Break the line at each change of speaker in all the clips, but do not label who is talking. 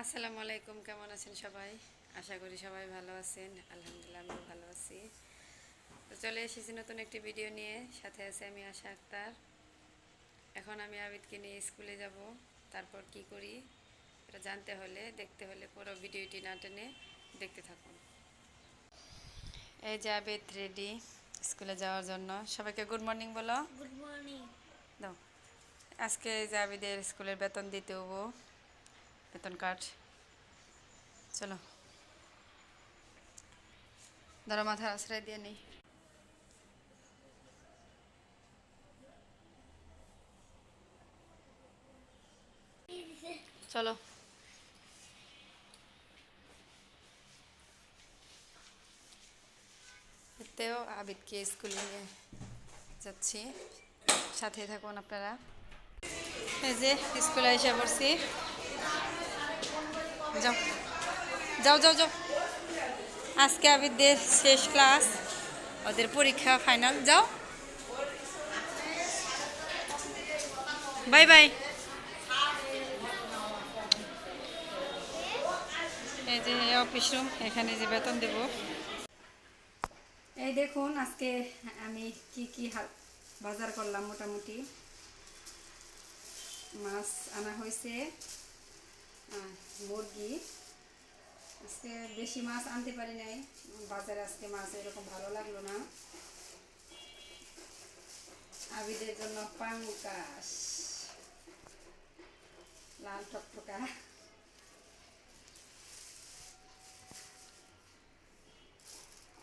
আসসালামু আলাইকুম কেমন আছেন সবাই? আশা করি সবাই ভালো আছেন। আলহামদুলিল্লাহ আমিও ভালো আছি। তো চলে এসেছি নতুন একটি ভিডিও নিয়ে। সাথে আছে আমি আশা আক্তার। এখন আমি আবিদকে নিয়ে স্কুলে যাব। তারপর কি করি এটা জানতে হলে দেখতে হলে পুরো ভিডিওটি না টেনে দেখতে থাকুন। এই যে আবিদ রেডি স্কুলে যাওয়ার জন্য। সবাইকে গুড মর্নিং বলো।
গুড মর্নিং
দাও। আজকে এই যে আবিদের স্কুলের বেতন দিতে হব। বেতন কার্ড। চলো। ধরো মাথা আশ্রয় দিয়ে নেই। চলো। এতেও আবিদকে স্কুলে নিয়ে যাচ্ছি। সাথে থাকুন আপনারা। এই যে, স্কুলে এসে পড়ছি। যাও। যাও যাও যাও। আজকে আবিদদের শেষ ক্লাস। ওদের পরীক্ষা ফাইনাল যাও। Bye bye. এই যে অফিস রুম এখানে যে বেতন দেব। এই দেখুন, আজকে আমি কি কি বাজার করলাম মোটামুটি। মাছ আনা হয়েছে। মুরগি। আজকে বেশি মাছ আনতে পারি নাই। বাজারে আজকে মাছ এরকম ভালো লাগল না। আবিদের জন্য পাঙ্কাশ। লাল টকটকা।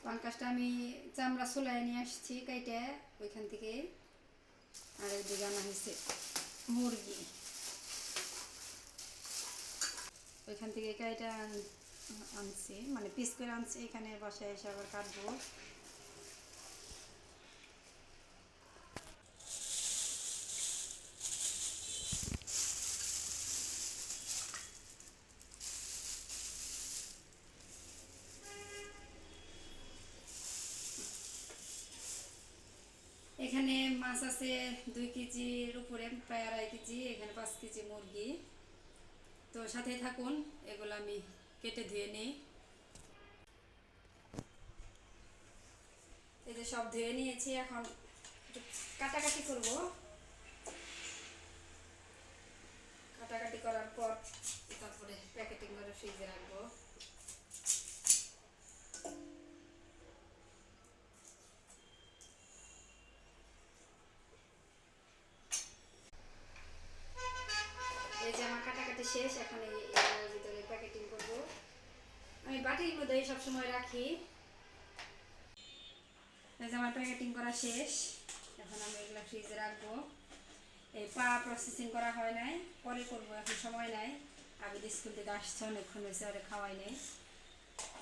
পাঙ্কাশটা আমি চামড়া চুলায় নিয়ে আসছি, কাইটে, ওইখান থেকে আর একদিকে আনা হয়েছে মুরগি। ওইখান থেকে কাইটা আনছি। মানে পিস করে আনছি, এখানে বাসায় এসে আবার কাটবো। এখানে মাছ আছে দুই কেজির উপরে, প্রায় আড়াই কেজি, এখানে পাঁচ কেজি মুরগি। তো সাথে থাকুন, এগুলো আমি কেটে ধুয়ে নিই। এই যে সব ধুয়ে নিয়েছি, এখন কাটাকাটি করব। কাটাকাটি করার পর তারপরে প্যাকেটিং করে ফ্রিজে রাখব। শেষ, এখন এই ভিতরে প্যাকেটিং করব। আমি বাটির মধ্যে সবসময় রাখি। আমার প্যাকেটিং করা শেষ, এখন আমি এগুলো ফ্রিজে রাখব। এই পা প্রসেসিং করা হয় নাই, পরে করব, এখন সময় নাই। আমি স্কুল থেকে আসছে, অনেকক্ষণ হয়েছে, আর খাওয়াই নেই।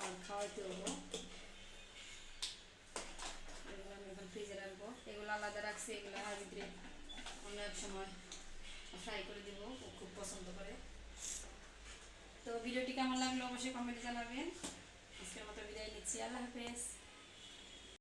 আর খাওয়াইতে হব। এগুলো আমি এখন ফ্রিজে রাখব। এগুলো আলাদা রাখছি, এগুলো হাজিরে অন্য এক সময় ফ্রাই করে দিব, ও খুব পছন্দ করে। ভিডিওটি কেমন লাগল অবশ্যই কমেন্টে জানাবেন। আজকের মতো বিদায় নিচ্ছি। আল্লাহ হাফেজ।